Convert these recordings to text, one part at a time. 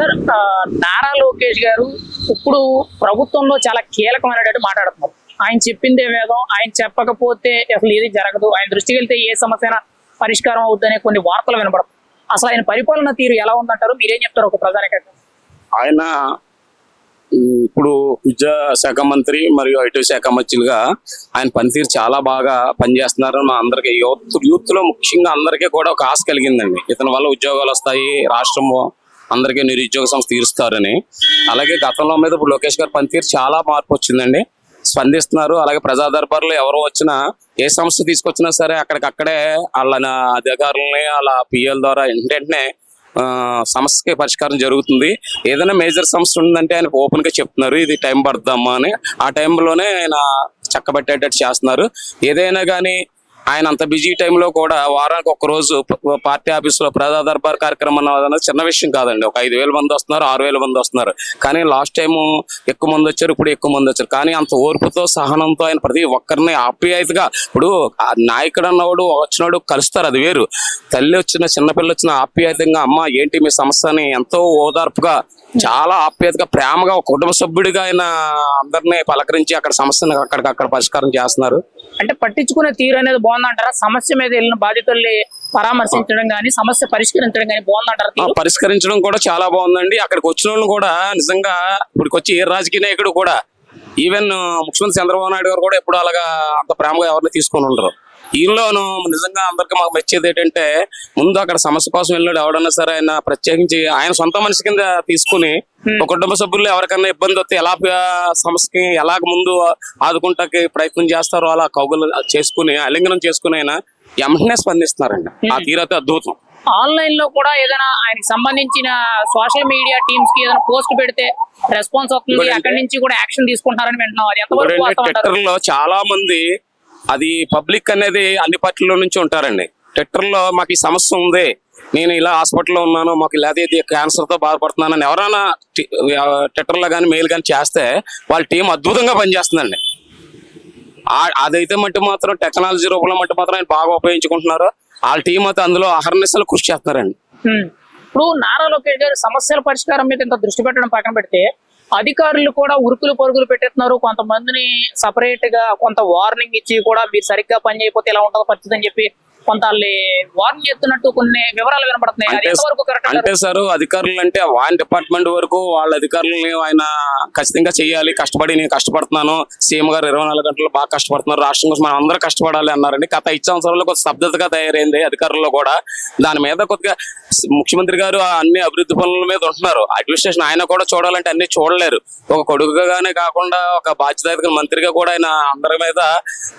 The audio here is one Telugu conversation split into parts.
సార్ నారా లోకేష్ గారు ఇప్పుడు ప్రభుత్వంలో చాలా కీలకమైనటువంటి మాట్లాడుతున్నారు. ఆయన చెప్పిందే వేదం ఆయన చెప్పకపోతే అసలు ఏది జరగదు. ఆయన దృష్టికి వెళ్తే ఏ సమస్య పరిష్కారం అవుతుందనే కొన్ని వార్తలు వినపడదు అసలు ఆయన పరిపాలన తీరు ఎలా ఉందంటారు? మీరేం చెప్తారు ఒక ప్రధాన ఆయన ఇప్పుడు విద్యా శాఖ మంత్రి మరియు ఐటీ శాఖ మంత్రులుగా ఆయన పనితీరు చాలా బాగా పనిచేస్తున్నారని మా అందరికి యూత్ యూత్లో ముఖ్యంగా అందరికీ కూడా ఒక ఆశ కలిగిందండి. ఇతని వల్ల ఉద్యోగాలు వస్తాయి రాష్ట్రము అందరికీ నిరుద్యోగ సంస్థ తీరుస్తారని. అలాగే గతంలో మీద ఇప్పుడు లోకేష్ గారి పనితీరు చాలా మార్పు వచ్చిందండి. స్పందిస్తున్నారు. అలాగే ప్రజా ఎవరు వచ్చినా ఏ సంస్థ తీసుకొచ్చినా సరే అక్కడికక్కడే వాళ్ళ అధికారులని వాళ్ళ పిఎల్ ద్వారా వెంటనే సమస్యకి పరిష్కారం జరుగుతుంది. ఏదైనా మేజర్ సమస్య ఉందంటే ఆయన ఓపెన్గా చెప్తున్నారు ఇది టైం పడుతుందమ్మా అని. ఆ టైంలోనే ఆయన చక్కబెట్టేటట్టు చేస్తున్నారు. ఏదైనా కానీ ఆయన అంత బిజీ టైంలో కూడా వారానికి ఒక రోజు పార్టీ ఆఫీసులో ప్రజా దర్బార్ కార్యక్రమం అన్నది చిన్న విషయం కాదండి. ఒక ఐదు వేల మంది వస్తున్నారు ఆరు వేల మంది వస్తున్నారు. కానీ లాస్ట్ టైం ఎక్కువ మంది వచ్చారు ఇప్పుడు ఎక్కువ మంది వచ్చారు. కానీ అంత ఓర్పుతో సహనంతో ఆయన ప్రతి ఒక్కరిని ఆప్యాయతగా ఇప్పుడు నాయకుడు అన్నవాడు వచ్చినవాడు కలుస్తారు అది వేరు. తల్లి వచ్చిన చిన్నపిల్ల వచ్చిన ఆప్యాయతంగా అమ్మ ఏంటి మీ సమస్య? అని ఎంతో ఓదార్పుగా చాలా ఆప్యాయతగా ప్రేమగా ఒక కుటుంబ సభ్యుడిగా ఆయన అందరినీ పలకరించి అక్కడ సమస్యను అక్కడికక్కడ పరిష్కారం చేస్తున్నారు. అంటే పట్టించుకునే తీరు అనేది బాగుంది. బాగుందంటారా? సమస్య మీద వెళ్ళిన బాధితుల్ని పరామర్శించడం కానీ సమస్య పరిష్కరించడం కానీ బాగుందంటారా? పరిష్కరించడం కూడా చాలా బాగుందండి. అక్కడికి వచ్చిన వాళ్ళు కూడా నిజంగా ఇప్పటికి వచ్చి ఏ రాజకీయ నాయకుడు కూడా ఈవెన్ ముఖ్యమంత్రి చంద్రబాబు నాయుడు గారు కూడా ఎప్పుడు అలాగా అంత ప్రేమగా ఎవరిని తీసుకొని ఉండరు. ఈయనలోను నిజంగా అందరికి మాకు మెచ్చేది ఏంటంటే ముందు అక్కడ సమస్య కోసం వెళ్ళాడు ఎవడన్నా సరే ఆయన ప్రత్యేకించి ఆయన సొంత మనిషి కింద తీసుకుని ఒక కుటుంబ సభ్యులు ఎవరికైనా ఇబ్బంది వస్తే ఎలా సమస్యకి ఎలాగ ముందు ఆదుకుంటాకి ప్రయత్నం చేస్తారో అలా కౌగులు చేసుకుని అలింగనం చేసుకుని ఆయన వెంటనే స్పందిస్తున్నారండి. ఆ తీరైతే అద్భుతం. ఆన్లైన్లో కూడా ఏదైనా ఆయనకి సంబంధించిన సోషల్ మీడియా టీమ్స్కి ఏదైనా పోస్ట్ పెడితే రెస్పాన్స్ వస్తుంది అక్కడి నుంచి కూడా యాక్షన్ తీసుకుంటారని వింటున్నాం. అది ఎంతవరకు ట్విట్టర్లో చాలా మంది అది పబ్లిక్ అనేది అన్ని పార్టీల నుంచి ఉంటారండి. ట్విట్టర్లో మాకు ఈ సమస్య ఉంది. నేను ఇలా హాస్పిటల్లో ఉన్నాను మాకు లేదా ఇది క్యాన్సర్తో బాధపడుతున్నాను ఎవరైనా ట్విట్టర్లో కానీ మెయిల్ కానీ చేస్తే వాళ్ళ టీం అద్భుతంగా పనిచేస్తుందండి. అదైతే మట్టి మాత్రం టెక్నాలజీ రూపంలో మట్టి మాత్రం ఆయన బాగా ఉపయోగించుకుంటున్నారు. వాళ్ళ టీం అయితే అందులో అహర్నిశలు కృషి చేస్తున్నారండి. ఇప్పుడు నారా లోకేష్ గారు సమస్యల పరిష్కారం మీద ఇంత దృష్టి పెట్టడం పక్కన పెడితే అధికారులు కూడా ఉరుకులు పరుగులు పెట్టేస్తున్నారు. కొంతమందిని సపరేట్గా కొంత వార్నింగ్ ఇచ్చి కూడా మీరు సరిగ్గా పని చేయకపోతే ఎలా ఉంటుందో పరిస్థితి అని చెప్పి కొంత వార్నింగ్ చేస్తున్నట్టు కొన్ని వివరాలు వినపడుతున్నాయి. అంటే సార్ అధికారులు అంటే వాన్ డిపార్ట్మెంట్ వరకు వాళ్ళ అధికారులని ఆయన ఖచ్చితంగా చేయాలి. కష్టపడి నేను కష్టపడుతున్నాను. సీఎం గారు ఇరవై నాలుగు గంటలు బాగా కష్టపడుతున్నారు. రాష్ట్రం కోసం మనం అందరూ కష్టపడాలి అన్నారండి. గత ఐదు సంవత్సరాల్లో కొంత స్తబ్దతగా తయారైంది అధికారుల్లో కూడా. దాని మీద కొద్దిగా ముఖ్యమంత్రి గారు అన్ని అభివృద్ధి పనుల మీద ఉంటున్నారు. అడ్మినిస్ట్రేషన్ ఆయన కూడా చూడాలంటే అన్ని చూడలేరు. ఒక కొడుకుగానే కాకుండా ఒక బాధ్యత మంత్రిగా కూడా ఆయన అందరి మీద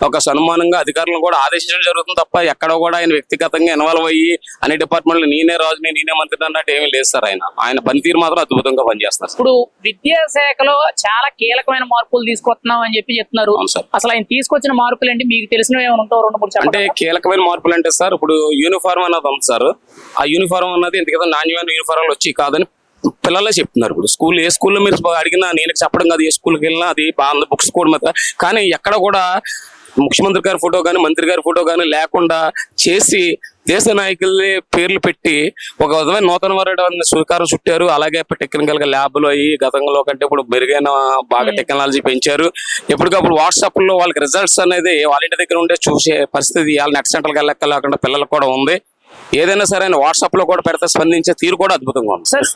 ఒక సన్మానంగా అధికారులను కూడా ఆదేశించడం జరుగుతుంది తప్ప ఎక్కడ కూడా ఆయన వ్యక్తిగతంగా ఇన్వాల్వ్ అయ్యి అన్ని డిపార్ట్మెంట్లు నేనే రాజుని నేనే మంత్రి అన్నట్టు ఏమీ లేదు సార్ ఆయన. ఆయన పనితీరు మాత్రం అద్భుతంగా పనిచేస్తారు. ఇప్పుడు విద్యాశాఖలో చాలా కీలకమైన మార్పులు తీసుకొస్తున్నాం అని చెప్పి చెప్తున్నారు. అసలు ఆయన తీసుకొచ్చిన మార్పులు ఏంటి మీకు మూడు అంటే కీలకమైన మార్పులు అంటే సార్ ఇప్పుడు యూనిఫామ్ అన్నది ఉంది సార్. ఆ యూనిఫామ్ అన్నది ఇంతకదా నాణ్యమైన యూనిఫారాలు వచ్చి కాదని పిల్లలే చెప్తున్నారు. ఇప్పుడు స్కూల్ ఏ స్కూల్లో మీరు అడిగినా నేను చెప్పడం కాదు ఏ స్కూల్కి వెళ్ళినా అది బాగుంది బుక్స్ కూడా మీద. కానీ ఎక్కడ కూడా ముఖ్యమంత్రి గారి ఫోటో కానీ మంత్రి గారి ఫోటో కానీ లేకుండా చేసి దేశ నాయకుల్ని పేర్లు పెట్టి ఒక విధమైన నూతన వారి స్వీకారం చుట్టారు. అలాగే టెక్నికల్గా ల్యాబ్లు అయ్యి గతంలో కంటే ఇప్పుడు మెరుగైన బాగా టెక్నాలజీ పెంచారు. ఎప్పటికప్పుడు వాట్సాప్లో వాళ్ళకి రిజల్ట్స్ అనేది వాళ్ళ ఇంటి దగ్గర ఉండే చూసే పరిస్థితి వాళ్ళ నెట్ సెంటర్కి వెళ్ళక లేకుండా పిల్లలకు కూడా ఉంది. ఏదైనా సరే వాట్సాప్లో కూడా పెడితే స్పందించే తీరు కూడా అద్భుతంగా ఉంది. సార్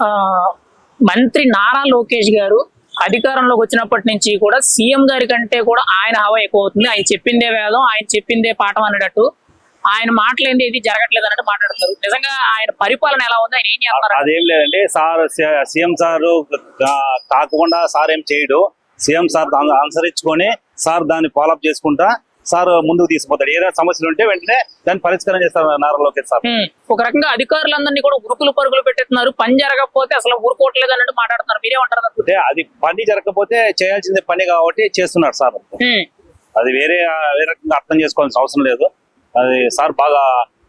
మంత్రి నారా లోకేష్ గారు అధికారంలోకి వచ్చినప్పటి నుంచి కూడా సీఎం గారి కంటే కూడా ఆయన హవా ఎక్కువ అవుతుంది ఆయన చెప్పిందే వేదం ఆయన చెప్పిందే పాఠం అనేటట్టు ఆయన మాట్లాడింది ఇది జరగట్లేదు అన్నట్టు మాట్లాడుతున్నారు. నిజంగా ఆయన పరిపాలన ఎలా ఉంది? ఆయన ఏం చేస్తారు అదేం లేదండి సార్ సీఎం సార్ కాకుండా సార్ ఏం చేయడు. సీఎం సార్ అనుసరించుకొని సార్ దాన్ని ఫాలోఅప్ చేసుకుంటా సార్ ముందుకు తీసుకుపోతాడు. ఏదైనా సమస్యలు ఉంటే వెంటనే దాన్ని పరిష్కారం చేస్తారు నారా లోకేష్ సార్. ఒక రకంగా అధికారులందరినీ కూడా ఉరుకులు పరుగులు పెట్టేస్తున్నారు. పని జరగకపోతే అసలు ఊరుకోవట్లేదు అన్నట్టు మాట్లాడుతున్నారు. మీరేమంటారు? అంటే అది పని జరగకపోతే చేయాల్సిందే పని కాబట్టి చేస్తున్నాడు సార్. అది వేరే వేరే రకంగా అర్థం చేసుకోవాల్సిన అవసరం లేదు. అది సార్ బాగా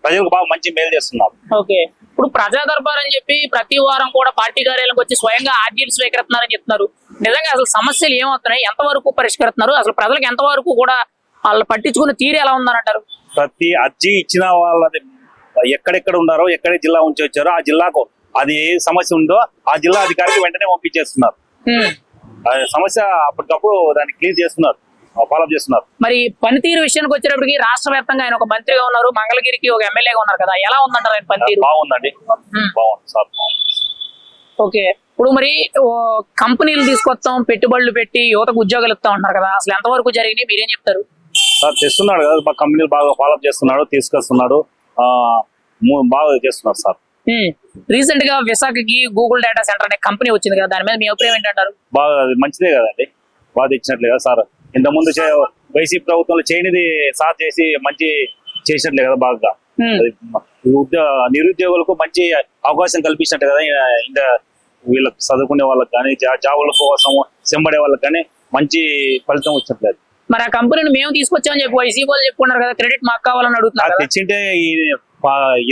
ప్రజలకు బాగా మంచి మేలు చేస్తున్నారు. ఓకే. ఇప్పుడు ప్రజా దర్బార్ అని చెప్పి ప్రతి వారం కూడా పార్టీ కార్యాలయంకి వచ్చి స్వయంగా ఆర్జీలు స్వీకరిస్తున్నారని చెప్తున్నారు. నిజంగా అసలు సమస్యలు ఏమవుతున్నాయి? ఎంతవరకు పరిష్కరిస్తున్నారు? అసలు ప్రజలకు ఎంతవరకు కూడా వాళ్ళు పట్టించుకున్న తీరు ఎలా ఉందని అంటారు ప్రతి అర్జీ ఇచ్చిన వాళ్ళది ఎక్కడెక్కడ ఉన్నారో ఎక్కడ జిల్లా ఉంచి వచ్చారో ఆ జిల్లాకు అది ఏ సమస్య ఉందో ఆ జిల్లా అధికారికి వెంటనే పంపించేస్తున్నారు. సమస్య అప్పటికప్పుడు దాన్ని క్లియర్ చేస్తున్నారు ఫాలోఅప్ చేస్తున్నారు. మరి పనితీరు విషయానికి వచ్చేటప్పటికి రాష్ట్ర వ్యాప్తంగా ఆయన ఒక మంత్రిగా ఉన్నారు మంగళగిరికి ఒక ఎమ్మెల్యేగా ఉన్నారు కదా ఎలా ఉందంటారు ఆయన పనితీరు? బాగుందండి. బాగుంది సార్ ఓకే. ఇప్పుడు మరి కంపెనీలు తీసుకొస్తాం పెట్టుబడులు పెట్టి యువతకు ఉద్యోగాలు ఇస్తా ఉంటున్నారు కదా అసలు ఎంతవరకు జరిగినాయి మీరేం చెప్తారు? సార్ తెస్తున్నాడు కదా మా కంపెనీలు బాగా ఫాలోఅప్ చేస్తున్నాడు తీసుకొస్తున్నాడు. బాగా చేస్తున్నారు సార్. రీసెంట్గా విశాఖకి గూగుల్ డేటా సెంటర్ అనే కంపెనీ వచ్చింది కదా దాని మీద మీ అభిప్రాయం ఏంటంటారు? బాగా అది మంచిదే కదండి. బాగా ఇచ్చినట్లే కదా సార్. ఇంత ముందు వైసీపీ ప్రభుత్వంలో చేయనిది సార్ చేసి మంచి చేసినట్లే కదా బాగా. నిరుద్యోగులకు మంచి అవకాశం కల్పించినట్టు కదా ఇంకా వీళ్ళకి చదువుకునే వాళ్ళకి కానీ జాబుల కోసం సెంబడే వాళ్ళకి కానీ మంచి ఫలితం వచ్చినట్లేదు మరి ఆ కంపెనీని మేము తీసుకొచ్చామని చెప్పి వైసీపీ వాళ్ళు చెప్పుకున్నారు కదా క్రెడిట్ మాకు కావాలని అడుగుతున్నారు తెచ్చింటే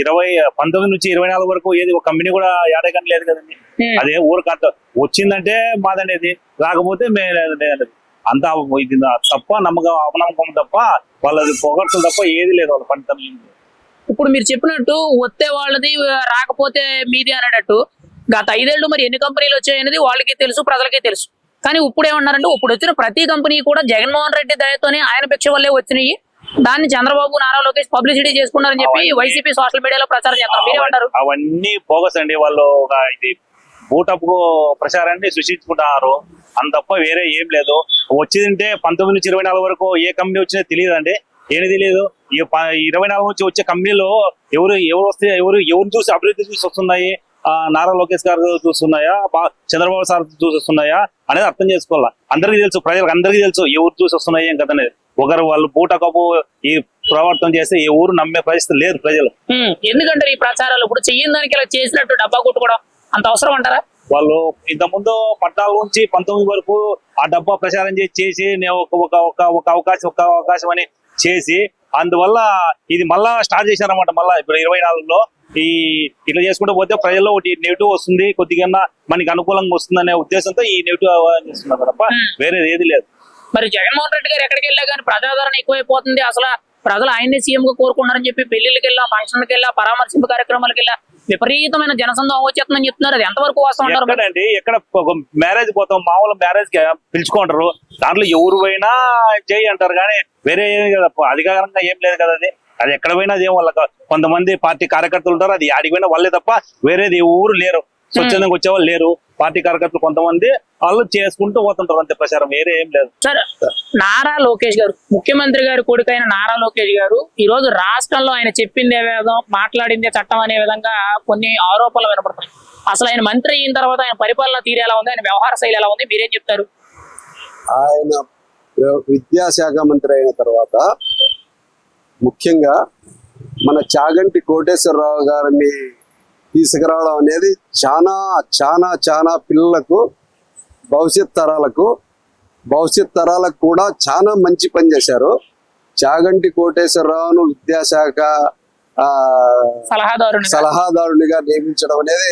ఇరవై పంతొమ్మిది నుంచి ఇరవై నాలుగు వరకు ఏది ఒక కంపెనీ కూడా ఏడగని లేదు కదండి. అదే ఊరికి అంత వచ్చిందంటే మాదనేది. రాకపోతే మే లేదనేది అంతా ఇది తప్ప నమ్మకం అపనమ్మకం తప్ప వాళ్ళది పొగడ్తలు తప్ప ఏది లేదు వాళ్ళ పంట ఇప్పుడు మీరు చెప్పినట్టు వస్తే వాళ్ళది రాకపోతే మీది అనేటట్టు గత ఐదేళ్ళు మరి ఎన్ని కంపెనీలు వచ్చాయనేది వాళ్ళకి తెలుసు ప్రజలకి తెలుసు. కానీ ఇప్పుడు ఏమన్నారంటే ఇప్పుడు వచ్చిన ప్రతి కంపెనీ కూడా జగన్మోహన్ రెడ్డి దయతోనే ఆయన భిక్ష వల్లే వచ్చినాయి. దాన్ని చంద్రబాబు నారా లోకేష్ పబ్లిసిటీ చేసుకున్నారని చెప్పి వైసీపీ సోషల్ మీడియాలో ప్రచారం చేస్తారు. మీరేమంటారు? అవన్నీ బోగస్ అండి. వాళ్ళు ఒక ఇది బూటపు ప్రచారాన్ని సృష్టించుకుంటున్నారు. అంత తప్ప వేరే ఏం లేదు. వచ్చిందంటే పంతొమ్మిది నుంచి ఇరవై నాలుగు వరకు ఏ కంపెనీ వచ్చినా తెలియదండి. ఏమి తెలియదు. ఇరవై నాలుగు నుంచి వచ్చే కంపెనీలో ఎవరు ఎవరు వస్తే ఎవరు ఎవరు చూసి అభివృద్ధి చూసి వస్తున్నాయి. నారా లోకేష్ గారు చూస్తున్నాయా? చంద్రబాబు సార్ చూసి వస్తున్నాయా అనేది అర్థం చేసుకోవాలా? అందరికీ తెలుసు ప్రజలకు అందరికీ తెలుసు ఎవరు చూసి వస్తున్నాయి ఏం కదనేది ఒకరు వాళ్ళు పూట కప్పు ఈ ప్రవర్తన చేస్తే ఎవరు నమ్మే పరిస్థితి లేదు ప్రజలు. ఉమ్, ఎందుకంటారు ఈ ప్రచారాలు? ఇప్పుడు చెయ్యని దానికి ఇలా చేసినట్టు డబ్బా కొట్టుకోవడం అంత అవసరం అంటారా? వాళ్ళు ఇంత ముందు పద్నాలుగు నుంచి పంతొమ్మిది వరకు ఆ డబ్బా ప్రచారం చేసి చేసి నేను ఒక ఒక ఒక ఒక అవకాశం ఒక అవకాశం అని చేసి అందువల్ల ఇది మళ్ళా స్టార్ట్ చేశారన్నమాట మళ్ళా. ఇప్పుడు ఇరవై నాలుగులో ఈ ఇట్లా చేసుకుంటూ పోతే ప్రజల్లో ఒకటి నెగిటివ్ వస్తుంది కొద్దిగా మనకి అనుకూలంగా వస్తుంది అనే ఉద్దేశంతో ఈ నెగిటివ్ చేస్తున్నారు తప్ప వేరేది ఏది లేదు. మరి జగన్మోహన్ రెడ్డి గారు ఎక్కడికి వెళ్ళా కానీ ప్రజాదరణ ఎక్కువైపోతుంది. అసలు ప్రజలు ఆయన్ని సీఎం గా కోరుకుంటారని చెప్పి పెళ్ళిళ్ళకి వెళ్ళా ఫంక్షన్కి వెళ్ళా పరామర్శింపు కార్యక్రమాలకు వెళ్ళా విపరీతమైన జనసందం వచ్చేస్తుందని చెప్తున్నారు. అది ఎంతవరకు వాస్తవం? ఎక్కడండి? ఎక్కడ మ్యారేజ్ పోతాం మామూలు మ్యారేజ్ పిలుచుకుంటారు. దాంట్లో ఎవరు పోయినా చేయి అంటారు కానీ వేరే ఏమి కదా. అధికారంగా ఏం లేదు కదా అది. అది ఎక్కడ పోయినా అదే వాళ్ళకి కొంతమంది పార్టీ కార్యకర్తలు ఉంటారు అది ఆడికి పోయినా వాళ్ళే తప్ప వేరేది ఎవరు లేరు. స్వచ్ఛందంగా వచ్చేవాళ్ళు లేరు. పార్టీ కార్యకర్తలు కొంతమంది వాళ్ళు చేసుకుంటూ పోతుంటారు అంతే ప్రచారం వేరే ఏం లేదు. సార్ నారా లోకేష్ గారు ముఖ్యమంత్రి గారి కొడుకైన నారా లోకేష్ గారు ఈ రోజు రాష్ట్రంలో ఆయన చెప్పిందే వేదం మాట్లాడిందే చట్టం అనే విధంగా కొన్ని ఆరోపణలు వినపడుతున్నాయి అసలు ఆయన మంత్రి అయిన తర్వాత ఆయన పరిపాలన తీరు ఎలా ఉంది? ఆయన వ్యవహార శైలి ఎలా ఉంది? మీరేం చెప్తారు? ఆయన విద్యాశాఖ మంత్రి అయిన తర్వాత ముఖ్యంగా మన చాగంటి కోటేశ్వరరావు గారిని తీసుకురావడం అనేది చాలా చాలా చాలా పిల్లలకు భవిష్యత్ తరాలకు భవిష్యత్ తరాలకు కూడా చాలా మంచి పని చేశారు. చాగంటి కోటేశ్వరరావును విద్యాశాఖ సలహాదారునిగా. నియమించడం అనేది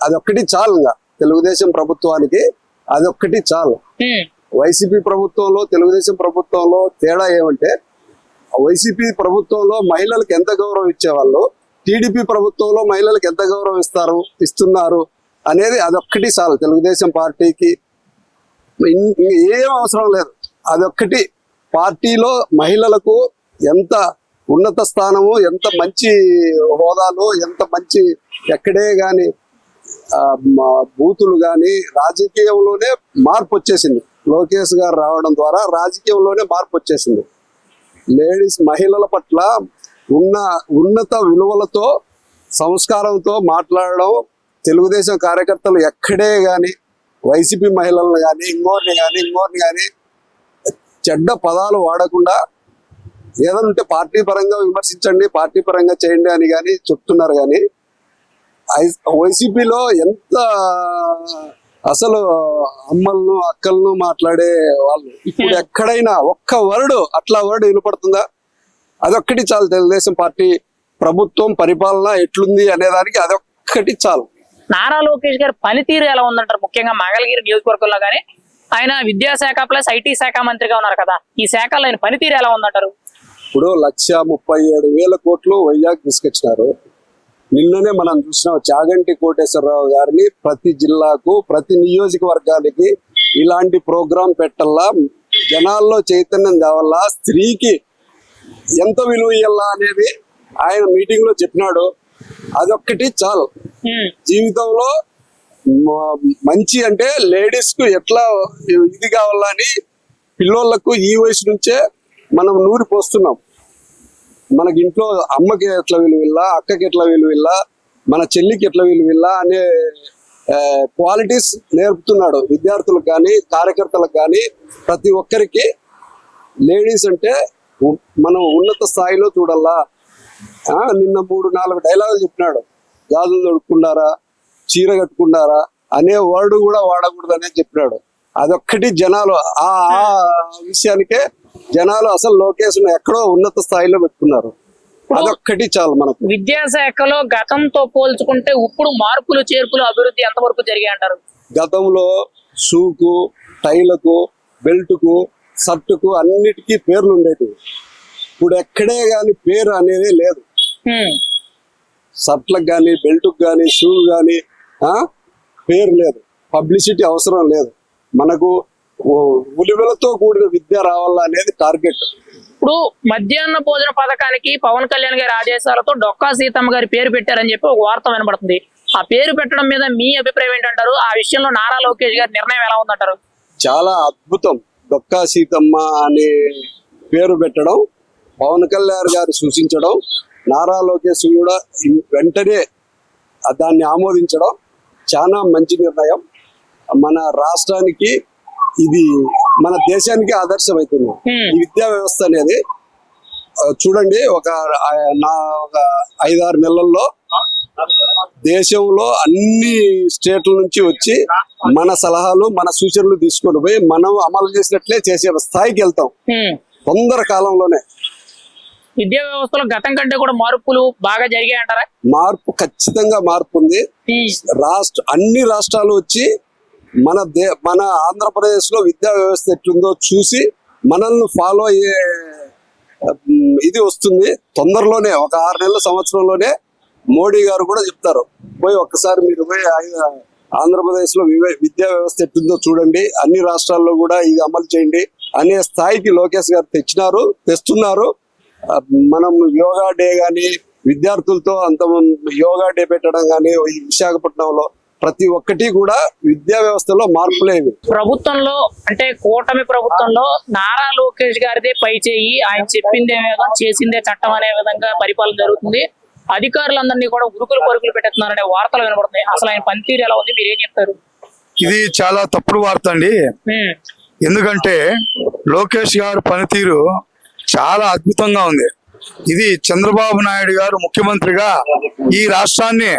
అదొక్కటి చాలు ఇంకా తెలుగుదేశం ప్రభుత్వానికి అదొక్కటి చాలు. వైసీపీ ప్రభుత్వంలో తెలుగుదేశం ప్రభుత్వంలో తేడా ఏమంటే వైసీపీ ప్రభుత్వంలో మహిళలకు ఎంత గౌరవం ఇచ్చేవాళ్ళు? టీడీపీ ప్రభుత్వంలో మహిళలకు ఎంత గౌరవం ఇస్తారు ఇస్తున్నారు అనేది అదొక్కటి చాలు. తెలుగుదేశం పార్టీకి ఏం అవసరం లేదు. అదొక్కటి పార్టీలో మహిళలకు ఎంత ఉన్నత స్థానము ఎంత మంచి హోదాలు ఎంత మంచి ఎక్కడే కానీ బూతులు కానీ రాజకీయంలోనే మార్పు వచ్చేసింది. లోకేష్ గారు రావడం ద్వారా రాజకీయంలోనే మార్పు వచ్చేసింది. లేడీస్ మహిళల పట్ల ఉన్న ఉన్నత విలువలతో సంస్కారంతో మాట్లాడడం తెలుగుదేశం కార్యకర్తలు ఎక్కడే కానీ వైసీపీ మహిళలను కానీ ఇంకోరిని కానీ ఇంకోరిని కానీ చెడ్డ పదాలు వాడకుండా ఏదైనా ఉంటే పార్టీ పరంగా విమర్శించండి పార్టీ పరంగా చేయండి అని కానీ చెప్తున్నారు కానీ ఐ- వైసీపీలో ఎంత అసలు అమ్మలను అక్కలను మాట్లాడే వాళ్ళు. ఇప్పుడు ఎక్కడైనా ఒక్క వర్డ్ అట్లా వర్డ్ వినపడుతుందా? అదొక్కటి చాలు తెలుగుదేశం పార్టీ ప్రభుత్వం పరిపాలన ఎట్లుంది అనేదానికి అదొక్కటి చాలు. నారా లోకేష్ గారి పనితీరు ఎలా ఉందంటారు? ముఖ్యంగా మంగళగిరి నియోజకవర్గంలో కానీ ఆయన విద్యాశాఖ ప్లస్ ఐటీ శాఖ మంత్రిగా ఉన్నారు కదా. ఈ శాఖలో ఆయన పనితీరు ఎలా ఉందంటారు? ఇప్పుడు లక్ష ముప్పై ఏడు వేల కోట్లు వైజాగ్ తీసుకొచ్చినారు. నిన్ననే మనం చూసినాం చాగంటి కోటేశ్వరరావు గారిని ప్రతి జిల్లాకు ప్రతి నియోజకవర్గానికి ఇలాంటి ప్రోగ్రాం పెట్టల్లా జనాల్లో చైతన్యం తేవల్లా స్త్రీకి ఎంత విలువ ఇవ్వాలా అనేది ఆయన మీటింగ్లో చెప్పినాడు. అదొక్కటి చాలు. జీవితంలో మంచి అంటే లేడీస్కు ఎట్లా ఇది కావాలని పిల్లోళ్ళకు ఈ వయసు నుంచే మనం నూరి పోస్తున్నాం. మనకి ఇంట్లో అమ్మకి ఎట్లా విలువిల్లా అక్కకి ఎట్లా విలువిల్లా మన చెల్లికి ఎట్లా విలువిల్లా అనే క్వాలిటీస్ నేర్పుతున్నాడు. విద్యార్థులకు కానీ కార్యకర్తలకు కానీ ప్రతి ఒక్కరికి లేడీస్ అంటే మనం ఉన్నత స్థాయిలో చూడాలా ఆ, నిన్న మూడు నాలుగు డైలాగులు చెప్పినాడు. గాజులు తొడుక్కుండారా చీర కట్టుకుండారా అనే వర్డ్ కూడా వాడకూడదు అనేది చెప్పినాడు. అదొక్కటి జనాలు ఆ ఆ విషయానికే జనాలు అసలు లోకేష్ ఎక్కడో ఉన్నత స్థాయిలో పెట్టుకున్నారు. అదొక్కటి చాలు మనకు. విద్యాశాఖలో గతంతో పోల్చుకుంటే ఇప్పుడు మార్పులు చేర్పులు అభివృద్ధి ఎంతవరకు జరిగాయి అంటారు? గతంలో షూకు టైలకు బెల్ట్కు షర్టుకు అన్నిటికీ పేర్లు ఉండేటివి. ఇప్పుడు ఎక్కడే గాని పేరు అనేది లేదు. షర్ట్లకు కానీ బెల్ట్కి కానీ షూ కానీ పేరు లేదు. పబ్లిసిటీ అవసరం లేదు. మనకు ఉలివలతో కూడిన విద్య రావాలా అనేది టార్గెట్. ఇప్పుడు మధ్యాహ్న భోజన పథకానికి పవన్ కళ్యాణ్ గారి ఆదేశాలతో డొక్కా సీతమ్మ గారి పేరు పెట్టారని చెప్పి ఒక వార్త వినబడుతుంది. ఆ పేరు పెట్టడం మీద మీ అభిప్రాయం ఏంటంటారు? ఆ విషయంలో నారా లోకేష్ గారి నిర్ణయం ఎలా ఉందంటారు? చాలా అద్భుతం. డొక్కా సీతమ్మ అనే పేరు పెట్టడం పవన్ కళ్యాణ్ గారు సూచించడం నారా లోకేష్ కూడా వెంటనే దాన్ని ఆమోదించడం చాలా మంచి నిర్ణయం. మన రాష్ట్రానికి ఇది మన దేశానికి ఆదర్శమవుతుంది. ఈ విద్యా వ్యవస్థ అనేది చూడండి ఒక నా ఒక ఐదారు నెలల్లో దేశంలో అన్ని స్టేట్ల నుంచి వచ్చి మన సలహాలు మన సూచనలు తీసుకొని పోయి మనం అమలు చేసినట్లే చేసే స్థాయికి వెళ్తాం. తొందర కాలంలోనే. విద్యా వ్యవస్థలో గతం కంటే కూడా మార్పులు బాగా జరిగాయి అంటారా మార్పు ఖచ్చితంగా మార్పు ఉంది. రాష్ట్ర అన్ని రాష్ట్రాలు వచ్చి మన దే మన ఆంధ్రప్రదేశ్లో విద్యా వ్యవస్థ ఎట్లుందో చూసి మనల్ని ఫాలో అయ్యే ఇది వస్తుంది. తొందరలోనే ఒక ఆరు నెలల సంవత్సరంలోనే మోడీ గారు కూడా చెప్తారు పోయి ఒక్కసారి మీరు పోయి ఆంధ్రప్రదేశ్లో ఆంధ్రప్రదేశ్ విద్యా వ్యవస్థ ఎట్టుందో చూడండి. అన్ని రాష్ట్రాల్లో కూడా ఇది అమలు చేయండి. అనే స్థాయికి లోకేష్ గారు తెచ్చినారు తెస్తున్నారు. మనం యోగా డే కానీ విద్యార్థులతో అంత యోగా డే పెట్టడం కానీ విశాఖపట్నంలో ప్రతి ఒక్కటి కూడా విద్యా వ్యవస్థలో మార్పులేవి ప్రభుత్వంలో అంటే కూటమి ప్రభుత్వంలో నారా లోకేష్ గారిదే పై చేయి. ఆయన చెప్పిందే చేసిందే చట్టం అనే విధంగా పరిపాలన జరుగుతుంది. అధికారులందరినీ కూడా ఉరుకులు పరుగులు పెట్టేస్తున్నారనే వార్తలు వినబడుతున్నాయి. అసలు ఆయన పనితీరు ఎలా ఉంది? మీరు ఏం చెప్తారు? ఇది చాలా తప్పుడు వార్త అండి. ఎందుకంటే లోకేష్ గారి పనితీరు చాలా అద్భుతంగా ఉంది. ఇది చంద్రబాబు నాయుడు గారు ముఖ్యమంత్రిగా ఈ రాష్ట్రాన్ని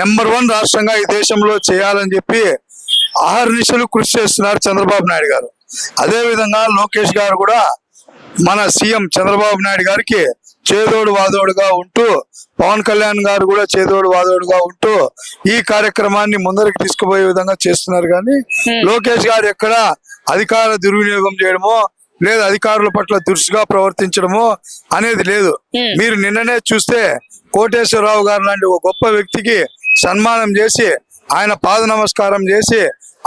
నెంబర్ వన్ రాష్ట్రంగా ఈ దేశంలో చేయాలని చెప్పి ఆహర్నిశలు కృషి చేస్తున్నారు చంద్రబాబు నాయుడు గారు. అదే విధంగా లోకేష్ గారు కూడా మన సీఎం చంద్రబాబు నాయుడు గారికి చేదోడు వాదోడుగా ఉంటూ పవన్ కళ్యాణ్ గారు కూడా చేదోడు వాదోడుగా ఉంటూ ఈ కార్యక్రమాన్ని ముందరికి తీసుకుపోయే విధంగా చేస్తున్నారు కానీ లోకేష్ గారు ఎక్కడ అధికార దుర్వినియోగం చేయడమో లేదా అధికారుల పట్ల దురుసుగా ప్రవర్తించడమో అనేది లేదు. Hmm. మీరు నిన్ననే చూస్తే కోటేశ్వరరావు గారు లాంటి ఒక గొప్ప వ్యక్తికి సన్మానం చేసి ఆయన పాద నమస్కారం చేసి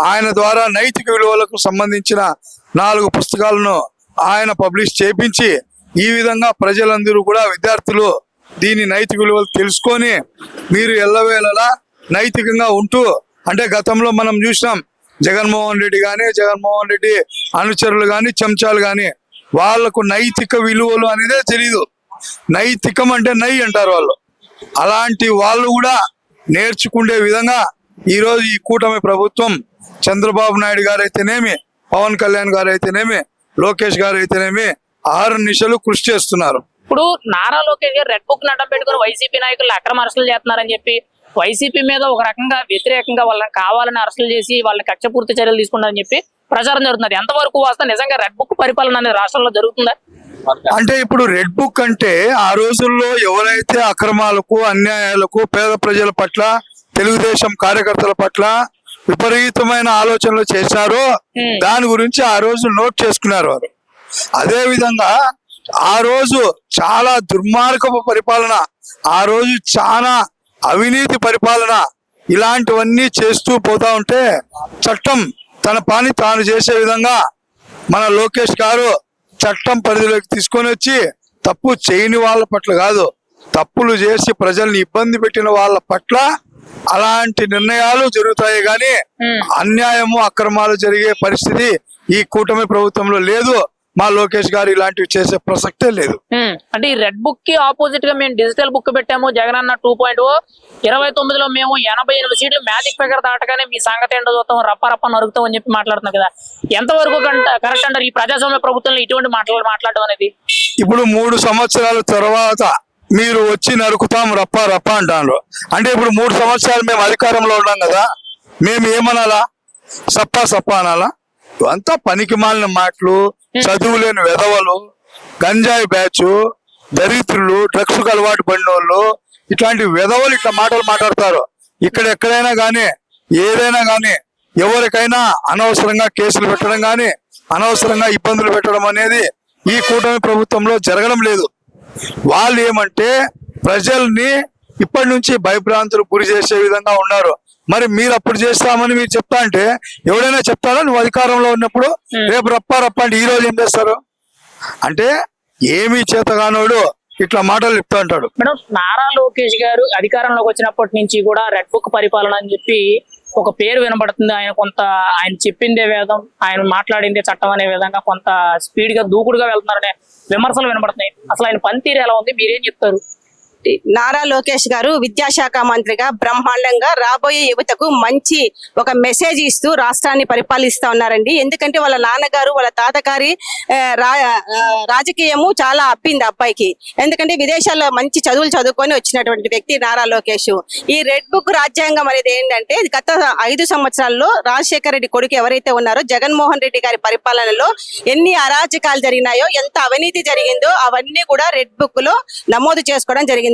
ఆయన ద్వారా నైతిక విలువలకు సంబంధించిన నాలుగు పుస్తకాలను ఆయన పబ్లిష్ చేపించి ఈ విధంగా ప్రజలందరూ కూడా విద్యార్థులు దీని నైతిక విలువలు తెలుసుకొని మీరు ఎల్లవేళలా నైతికంగా ఉంటూ అంటే గతంలో మనం చూసినాం జగన్మోహన్ రెడ్డి కానీ జగన్మోహన్ రెడ్డి అనుచరులు కానీ చెంచాలు కానీ వాళ్ళకు నైతిక విలువలు అనేదే తెలీదు. నైతికం అంటే నై అంటారు వాళ్ళు. అలాంటి వాళ్ళు కూడా నేర్చుకునే విధంగా ఈ రోజు ఈ కూటమి ప్రభుత్వం చంద్రబాబు నాయుడు గారు అయితేనేమి పవన్ కళ్యాణ్ గారు అయితేనేమి లోకేష్ గారు అయితేనేమి ఆరు నిశలు కృషి చేస్తున్నారు. ఇప్పుడు నారా లోకేష్ గారు రెడ్ బుక్ నడ్డం పెట్టుకుని వైసీపీ నాయకులు అక్రమ అరెస్టులు చేస్తున్నారని చెప్పి వైసీపీ మీద ఒక రకంగా వ్యతిరేకంగా వాళ్ళని కావాలని అరెస్టులు చేసి వాళ్ళని కక్షపూర్తి చర్యలు తీసుకున్నారని చెప్పి ప్రచారం జరుగుతున్నది. ఎంతవరకు వాస్తవం? నిజంగా రెడ్ బుక్ పరిపాలన అనేది రాష్ట్రంలో జరుగుతుందా? అంటే ఇప్పుడు రెడ్ బుక్ అంటే ఆ రోజుల్లో ఎవరైతే అక్రమాలకు అన్యాయాలకు పేద ప్రజల పట్ల తెలుగుదేశం కార్యకర్తల పట్ల విపరీతమైన ఆలోచనలు చేశారో. దాని గురించి ఆ రోజు నోట్ చేసుకున్నారు వారు అదే విధంగా ఆ రోజు చాలా దుర్మార్గపు పరిపాలన ఆ రోజు చాలా అవినీతి పరిపాలన ఇలాంటివన్నీ చేస్తూ పోతా ఉంటే చట్టం తన పని తాను చేసే విధంగా మన లోకేష్ గారు చట్టం పరిధిలోకి తీసుకొని వచ్చి తప్పు చేయని వాళ్ళ పట్ల కాదు తప్పులు చేసి ప్రజల్ని ఇబ్బంది పెట్టిన వాళ్ళ పట్ల అలాంటి నిర్ణయాలు జరుగుతాయి కానీ ఉమ్. అన్యాయము అక్రమాలు జరిగే పరిస్థితి ఈ కూటమి ప్రభుత్వంలో లేదు మా లోకేష్ గారు ఇలాంటివి చేసే ప్రసక్తే లేదు. అంటే ఈ రెడ్ బుక్కి ఆపోజిట్గా మేము డిజిటల్ బుక్ పెట్టాము. జగన్ అన్న టూ పాయింట్ ఇరవై తొమ్మిదిలో మేము ఎనభై ఎనిమిది సీట్లు మ్యాజిక్ ఫిగర్ దాటగానే మీ సంగతి ఏంటో చూస్తాం రప్ప రప్ప నరుకుతాం అని చెప్పి మాట్లాడుతున్నాం కదా. ఎంతవరకు కరెక్ట్ అంటారు? ఈ ప్రజాస్వామ్య ప్రభుత్వంలో ఇటువంటి మాటలు మాట్లాడడం అనేది? ఇప్పుడు మూడు సంవత్సరాల తర్వాత మీరు వచ్చి నరుకుతాం రప్ప రప్ప అంటారు అంటే ఇప్పుడు మూడు సంవత్సరాలు మేము అధికారంలో ఉన్నాం కదా. మేము ఏమనాలా? సప్పా సప్పా అనాలా? ఇవంతా పనికి మాలిన మాటలు చదువులేని వెధవలు గంజాయి బ్యాచ్ దరిద్రులు డ్రగ్స్ అలవాటు పడిన వాళ్ళు ఇట్లాంటి వెధవలు ఇట్లా మాటలు మాట్లాడతారు. ఇక్కడ ఎక్కడైనా కానీ ఏదైనా కానీ ఎవరికైనా అనవసరంగా కేసులు పెట్టడం కానీ అనవసరంగా ఇబ్బందులు పెట్టడం అనేది ఈ కూటమి ప్రభుత్వంలో జరగడం లేదు. వాళ్ళు ఏమంటే ప్రజల్ని ఇప్పటి నుంచి భయభ్రాంతులు గురి చేసే విధంగా ఉన్నారు. మరి మీరు అప్పుడు చేస్తామని మీరు చెప్తా అంటే ఎవడైనా చెప్తారా నువ్వు అధికారంలో ఉన్నప్పుడు రేపు రప్ప రప్ప అంటే ఈ రోజు ఏం చేస్తారు? అంటే ఏమీ చేతగానోడు ఇట్లా మాటలు చెప్తా ఉంటాడు. మేడం నారా లోకేష్ గారు అధికారంలోకి వచ్చినప్పటి నుంచి కూడా రెడ్ బుక్ పరిపాలన అని చెప్పి ఒక పేరు వినబడుతుంది. ఆయన కొంత ఆయన చెప్పిందే వేదం ఆయన మాట్లాడిందే చట్టం అనే విధంగా కొంత స్పీడ్గా దూకుడుగా వెళ్తున్నారనే విమర్శలు వినబడుతున్నాయి. అసలు ఆయన పనితీరు ఎలా ఉంది? మీరేం చెప్తారు? నారా లోకేష్ గారు విద్యాశాఖ మంత్రిగా బ్రహ్మాండంగా రాబోయే యువతకు మంచి ఒక మెసేజ్ ఇస్తూ రాష్ట్రాన్ని పరిపాలిస్తా ఉన్నారండి. ఎందుకంటే వాళ్ళ నాన్నగారు వాళ్ళ తాతగారి రా రాజకీయము చాలా అప్పింది అబ్బాయికి. ఎందుకంటే విదేశాల్లో మంచి చదువులు చదువుకొని వచ్చినటువంటి వ్యక్తి నారా లోకేష్. ఈ రెడ్ బుక్ రాజ్యాంగం అనేది ఏంటంటే గత ఐదు సంవత్సరాల్లో రాజశేఖర రెడ్డి కొడుకు ఎవరైతే ఉన్నారో జగన్మోహన్ రెడ్డి గారి పరిపాలనలో ఎన్ని అరాచకాలు జరిగినాయో ఎంత అవినీతి జరిగిందో అవన్నీ కూడా రెడ్ బుక్లో నమోదు చేసుకోవడం జరిగింది.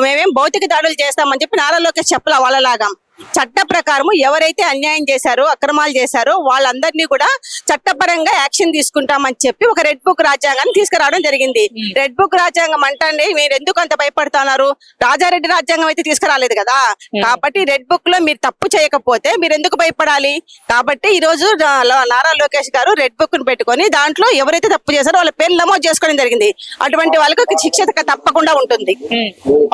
మేమేం భౌతిక దాడులు చేస్తామని చెప్పి నారా లోకేష్ చెప్పలా వాళ్ళలాగా. చట్ట ప్రకారము ఎవరైతే అన్యాయం చేశారో అక్రమాలు చేశారో వాళ్ళందరినీ కూడా చట్టపరంగా యాక్షన్ తీసుకుంటామని చెప్పి ఒక రెడ్ బుక్ రాజ్యాంగాన్ని తీసుకురావడం జరిగింది. రెడ్ బుక్ రాజ్యాంగం అంటే మీరు ఎందుకు అంత భయపడుతున్నారు? రాజారెడ్డి రాజ్యాంగం అయితే తీసుకురాలేదు కదా? కాబట్టి రెడ్ బుక్లో మీరు తప్పు చేయకపోతే మీరు ఎందుకు భయపడాలి? కాబట్టి ఈ రోజు నారా లోకేష్ గారు రెడ్ బుక్ను పెట్టుకొని దాంట్లో ఎవరైతే తప్పు చేశారో వాళ్ళ పేర్లు నమోదు చేసుకోవడం జరిగింది. అటువంటి వాళ్ళకు శిక్ష తప్పకుండా ఉంటుంది.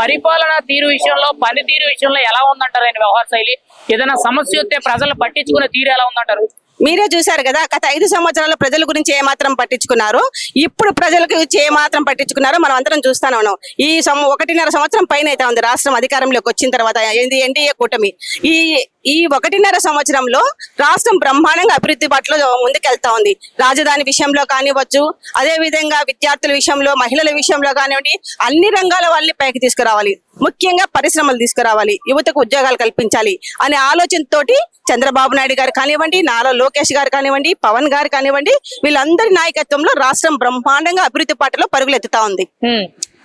పరిపాలన తీరు విషయంలో పనితీరు విషయంలో ఎలా ఉందంటారు ఆయన వ్యవహార శైలి ఏదైనా సమస్య వస్తే ప్రజలు పట్టించుకునే తీరు ఎలా ఉందంటారు? మీరే చూశారు కదా గత ఐదు సంవత్సరాల ప్రజల గురించి ఏ మాత్రం పట్టించుకున్నారు? ఇప్పుడు ప్రజలకు గురించి ఏ మాత్రం పట్టించుకున్నారో మనం అందరం చూస్తానే ఉన్నాం. ఈ సం- ఒకటిన్నర సంవత్సరం పైన అయితే ఉంది రాష్ట్రం అధికారంలోకి వచ్చిన తర్వాత ఏంది ఎన్డీఏ కూటమి. ఈ ఈ ఒకటిన్నర సంవత్సరంలో రాష్ట్రం బ్రహ్మాండంగా అభివృద్ధి పట్ల ముందుకెళ్తా ఉంది. రాజధాని విషయంలో కానివ్వచ్చు అదే విధంగా విద్యార్థుల విషయంలో మహిళల విషయంలో కానివ్వండి అన్ని రంగాల వాళ్ళని పైకి తీసుకురావాలి. ముఖ్యంగా పరిశ్రమలు తీసుకురావాలి యువతకు ఉద్యోగాలు కల్పించాలి అనే ఆలోచనతోటి చంద్రబాబు నాయుడు గారు కానివ్వండి నారా లోకేష్ గారు కానివ్వండి పవన్ గారు కానివ్వండి వీళ్ళందరి నాయకత్వంలో రాష్ట్రం బ్రహ్మాండంగా అభివృద్ధి పాటలో పరుగులెత్తుతా ఉంది.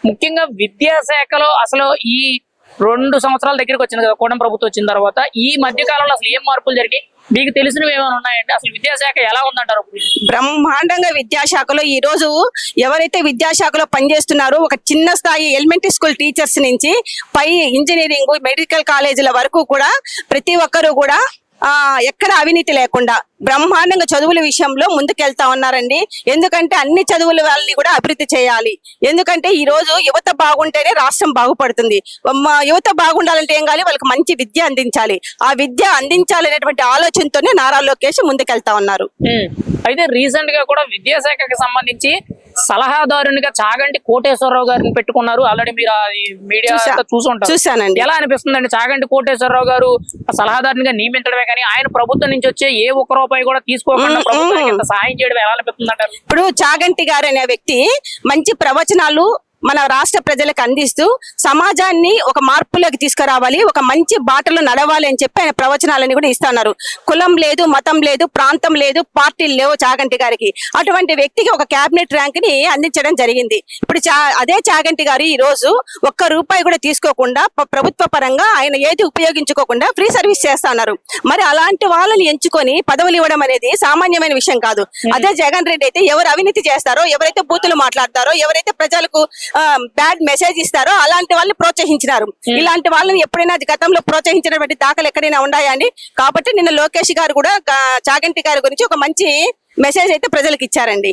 ముఖ్యంగా విద్యాశాఖలో అసలు ఈ రెండు సంవత్సరాల దగ్గరికి వచ్చింది కదా కూడం ప్రభుత్వం వచ్చిన తర్వాత ఈ మధ్య కాలంలో అసలు ఏం మార్పులు జరిగి మీకు తెలిసినవి ఏమైనా ఉన్నాయంటే అసలు విద్యాశాఖ ఎలా ఉందంటారు? బ్రహ్మాండంగా విద్యాశాఖలో ఈ రోజు ఎవరైతే విద్యాశాఖలో పనిచేస్తున్నారో ఒక చిన్న స్థాయి ఎలిమెంటరీ స్కూల్ టీచర్స్ నుంచి పై ఇంజనీరింగ్ మెడికల్ కాలేజీల వరకు కూడా ప్రతి ఒక్కరూ కూడా ఆ ఎక్కడ అవినీతి లేకుండా బ్రహ్మాండంగా చదువుల విషయంలో ముందుకెళ్తా ఉన్నారండి. ఎందుకంటే అన్ని చదువుల వాళ్ళని కూడా అభివృద్ధి చేయాలి. ఎందుకంటే ఈ రోజు యువత బాగుంటేనే రాష్ట్రం బాగుపడుతుంది. మా యువత బాగుండాలంటే ఏం కావాలి? వాళ్ళకి మంచి విద్య అందించాలి. ఆ విద్య అందించాలనేటువంటి ఆలోచనతోనే నారా లోకేష్ ముందుకెళ్తా ఉన్నారు. అయితే రీసెంట్గా కూడా విద్యాశాఖకి సంబంధించి సలహాదారునిగా చాగంటి కోటేశ్వరరావు గారిని పెట్టుకున్నారు. ఆల్రెడీ మీరు మీడియా చూసా. చూసుంటారు. చూశానండి. ఎలా అనిపిస్తుందండి చాగంటి కోటేశ్వరరావు గారు సలహాదారునిగా నియమించడమే కానీ ఆయన ప్రభుత్వం నుంచి వచ్చే ఏ ఒక్క రూపాయి కూడా తీసుకోకుండా ప్రభుత్వానికి సహాయం చేయడం ఎలా అనిపిస్తుంది ఇప్పుడు చాగంటి గారు అనే వ్యక్తి మంచి ప్రవచనాలు మన రాష్ట్ర ప్రజలకు అందిస్తూ సమాజాన్ని ఒక మార్పులోకి తీసుకురావాలి ఒక మంచి బాటలో నడవాలి అని చెప్పి ఆయన ప్రవచనాలని కూడా ఇస్తున్నారు కులం లేదు మతం లేదు ప్రాంతం లేదు పార్టీలు లేవు చాగంటి గారికి. అటువంటి వ్యక్తికి ఒక కేబినెట్ ర్యాంక్ని అందించడం జరిగింది. ఇప్పుడు చా- అదే చాగంటి గారు ఈ రోజు ఒక్క రూపాయి కూడా తీసుకోకుండా ప్రభుత్వ పరంగా ఆయన ఏది ఉపయోగించుకోకుండా ఫ్రీ సర్వీస్ చేస్తా ఉన్నారు. మరి అలాంటి వాళ్ళని ఎంచుకొని పదవులు ఇవ్వడం అనేది సామాన్యమైన విషయం కాదు. అదే జగన్ రెడ్డి అయితే ఎవరు అవినీతి చేస్తారో ఎవరైతే బూతులు మాట్లాడతారో ఎవరైతే ప్రజలకు బ్యాడ్ మెసేజ్ ఇస్తారో అలాంటి వాళ్ళని ప్రోత్సహించినారు. ఇలాంటి వాళ్ళని ఎప్పుడైనా గతంలో ప్రోత్సహించినటువంటి దాఖలు ఎక్కడైనా ఉన్నాయా అండి? కాబట్టి నిన్న లోకేష్ గారు కూడా చాగంటి గారి గురించి ఒక మంచి మెసేజ్ అయితే ప్రజలకు ఇచ్చారండి.